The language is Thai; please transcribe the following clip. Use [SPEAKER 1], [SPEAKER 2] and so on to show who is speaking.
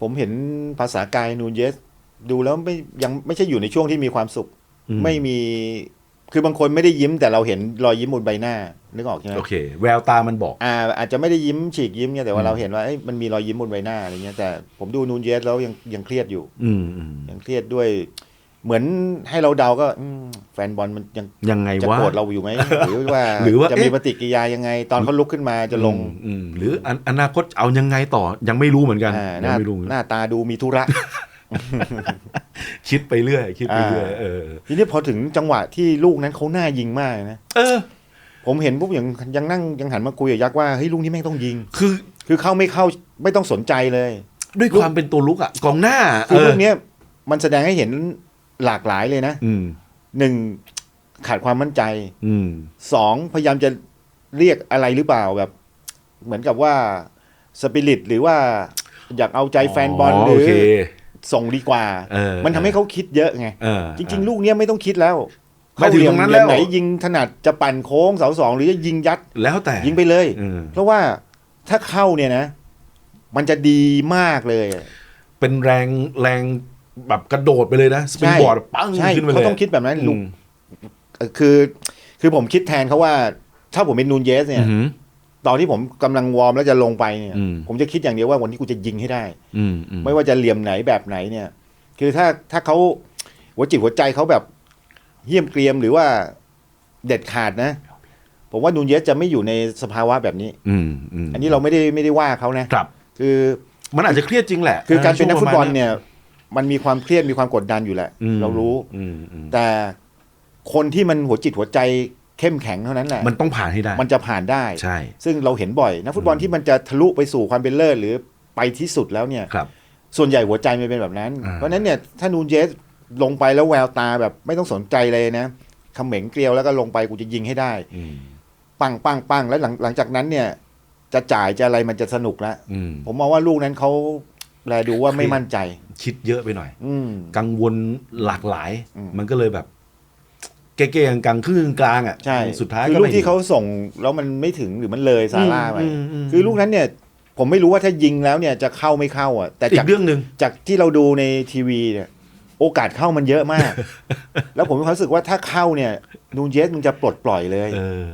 [SPEAKER 1] ผมเห็นภาษากายนูนเยส ดูแล้วไม่ยังไม่ใช่อยู่ในช่วงที่มีความสุข
[SPEAKER 2] อืม
[SPEAKER 1] ไม่มีคือบางคนไม่ได้ยิ้มแต่เราเห็นรอยยิ้มบนใบหน้านึกออกใช่ไหม
[SPEAKER 2] โอเค แววตามันบอก
[SPEAKER 1] อ่าอาจจะไม่ได้ยิ้มฉีกยิ้มเนี่ยแต่ว่า
[SPEAKER 2] อืม
[SPEAKER 1] เราเห็นว่าเอ้ยมันมีรอยยิ้มบนใบหน้าอะไรเงี้ยแต่ผมดูนูนเยสแล้วยังยังเครียดอยู่
[SPEAKER 2] อืมอืม
[SPEAKER 1] ยังเครียดด้วย เหมือนให้เราเดาก็อืมแฟนบอลมันยัง
[SPEAKER 2] ยังไง
[SPEAKER 1] จะ
[SPEAKER 2] วะ
[SPEAKER 1] โกรธเราอยู่ไหม หรือว่า
[SPEAKER 2] หรือว่า
[SPEAKER 1] จะมี
[SPEAKER 2] เอ๊ะ
[SPEAKER 1] ปฏิกิริยายังไง ตอนเขาลุกขึ้นมาจะลง
[SPEAKER 2] อืมอืมหรืออนอนาคตเอายังไงต่อยังไม่รู้เหมือนกัน
[SPEAKER 1] อ่าห
[SPEAKER 2] ยัง
[SPEAKER 1] น้า
[SPEAKER 2] ไม่รู้
[SPEAKER 1] หน้าตาดูมีธุระ
[SPEAKER 2] คิดไปเรื่อย คิดไปเรื่อย
[SPEAKER 1] อ่า
[SPEAKER 2] เออ
[SPEAKER 1] ทีนี้พอถึงจังหวะที่ลูกนั้นเขาหน้ายิงมากนะ
[SPEAKER 2] เออ
[SPEAKER 1] ผมเห็นปุ๊บยังยังนั่งยังหันมาคุยกับยักษ์ว่าเฮ้ยลูกนี้แม่งต้องยิง
[SPEAKER 2] คือ
[SPEAKER 1] คือเข้าไม่เข้าไม่ต้องสนใจเลย
[SPEAKER 2] ด้วยความเป็นตัวลุกอะกองหน้า
[SPEAKER 1] คือลูก
[SPEAKER 2] เเนี้
[SPEAKER 1] ยมันแสดงให้เห็น หลากหลายเลยนะ
[SPEAKER 2] อืม
[SPEAKER 1] หนึ่งขาดความมั่นใจ
[SPEAKER 2] อืม
[SPEAKER 1] สองพยายามจะเรียกอะไรหรือเปล่าแบบ เหมือนกับว่าสปิริตหรือว่าอยากเอาใจแฟนบอลหรื
[SPEAKER 2] โอ
[SPEAKER 1] อ
[SPEAKER 2] เค
[SPEAKER 1] ส่งดีกว่า
[SPEAKER 2] เออ
[SPEAKER 1] มันทำให้เขาคิดเยอะไง
[SPEAKER 2] เออ
[SPEAKER 1] จริง ๆ ลูกเนี้ยไม่ต้องคิดแล้ว
[SPEAKER 2] มาถึงตรงนั้นแล้ว
[SPEAKER 1] เหยมไหนยิงถนัดจะปั่นโค้งเสาสองหรือจะยิงยัด
[SPEAKER 2] แล้วแต่
[SPEAKER 1] ยิงไปเลย
[SPEAKER 2] เออ
[SPEAKER 1] เพราะว่าถ้าเข้าเนี่ยนะ มันจะดีมากเลย
[SPEAKER 2] เป็นแรงแรง แบบกระโดดไปเลยนะสปริง
[SPEAKER 1] ใช่
[SPEAKER 2] บอร์ดปัง
[SPEAKER 1] ใช่
[SPEAKER 2] ขึ้นไปเลย
[SPEAKER 1] เขาต้องคิดแบบนั้นลูก
[SPEAKER 2] อืม
[SPEAKER 1] เอ่อคือ คือผมคิดแทนเขาว่า ถ้าผมเป็นนูนเยสเนี่ย
[SPEAKER 2] อืม
[SPEAKER 1] ตอนที่ผมกำลังวอร์มแล้วจะลงไปเนี่ย
[SPEAKER 2] อืม
[SPEAKER 1] ผมจะคิดอย่างเดียวว่าวันนี้กูจะยิงให้ได้
[SPEAKER 2] อืมอืม
[SPEAKER 1] ไม่ว่าจะเหลี่ยมไหนแบบไหนเนี่ย คือถ้าถ้าเขาหัวจิตหัวใจเขาแบบเยี่ยมเกรียมหรือว่าเด็ดขาดนะ ผมว่านูนเยสจะไม่อยู่ในสภาวะแบบนี้
[SPEAKER 2] อืมอืม
[SPEAKER 1] อันนี้เราไม่ได้ไม่ได้ว่าเขานะ
[SPEAKER 2] ครับ
[SPEAKER 1] คือ
[SPEAKER 2] มันอาจจะเครียดจริงแหละ
[SPEAKER 1] คือการเป็นนักฟุตบอล
[SPEAKER 2] ช่วงประมาณ
[SPEAKER 1] เนี่ย มันมีความเครียดมีความกดดันอยู่แหละ
[SPEAKER 2] อืม
[SPEAKER 1] เรารู้
[SPEAKER 2] อืมอืม
[SPEAKER 1] แต่คนที่มันหัวจิตหัวใจเข้มแข็งเท่านั้นแหละ
[SPEAKER 2] มันต้องผ่านให้ได้
[SPEAKER 1] มันจะผ่านได้
[SPEAKER 2] ใช่
[SPEAKER 1] ซึ่งเราเห็นบ่อยนักฟุตบอลที่มันจะทะลุไปสู่ความเป็นเลิศหรือไปที่สุดแล้วเนี่ย
[SPEAKER 2] ครับ
[SPEAKER 1] ส่วนใหญ่หัวใจมันเป็นแบบนั้น
[SPEAKER 2] อ่า
[SPEAKER 1] เพราะฉะนั้นเนี่ยถ้านูนเยสลงไปแล้วแววตาแบบไม่ต้องสนใจเลยนะเขม็งเกลียวแล้วก็ลงไปกูจะยิงให้ได้
[SPEAKER 2] อืม
[SPEAKER 1] ปังปังปังแล้วหลังหลังจากนั้นเนี่ย จะจ่ายจะอะไรมันจะสนุกแล้ว
[SPEAKER 2] อืม
[SPEAKER 1] ผมมองว่าลูกนั้นเขา แลดูว่าไม่มั่นใจ
[SPEAKER 2] คิดเยอะไปหน่อย
[SPEAKER 1] อืม
[SPEAKER 2] กังวลหลากหลาย
[SPEAKER 1] อืม
[SPEAKER 2] มันก็เลยแบบ เก้ๆกลางๆครึ่งกลางๆอะ
[SPEAKER 1] ใช่
[SPEAKER 2] สุดท้าย
[SPEAKER 1] คือ
[SPEAKER 2] ก็
[SPEAKER 1] ลู
[SPEAKER 2] ไม่
[SPEAKER 1] กที่เขาส่งแล้วมันไม่ถึงหรือมันเลยซาร่าไป
[SPEAKER 2] อืมอืม
[SPEAKER 1] คือลูกนั้นเนี่ย ผมไม่รู้ว่าถ้ายิงแล้วเนี่ยจะเข้าไม่เข้าอะ แต่
[SPEAKER 2] อี
[SPEAKER 1] จาก
[SPEAKER 2] กเรื่องหนึ่ง
[SPEAKER 1] จากที่เราดูในทีวีเนี่ยโอกาสเข้ามันเยอะมาก แล้วผมมีความรู้สึกว่าถ้าเข้าเนี่ยนูนเยสมึงจะปลดปล่อยเลย
[SPEAKER 2] เออ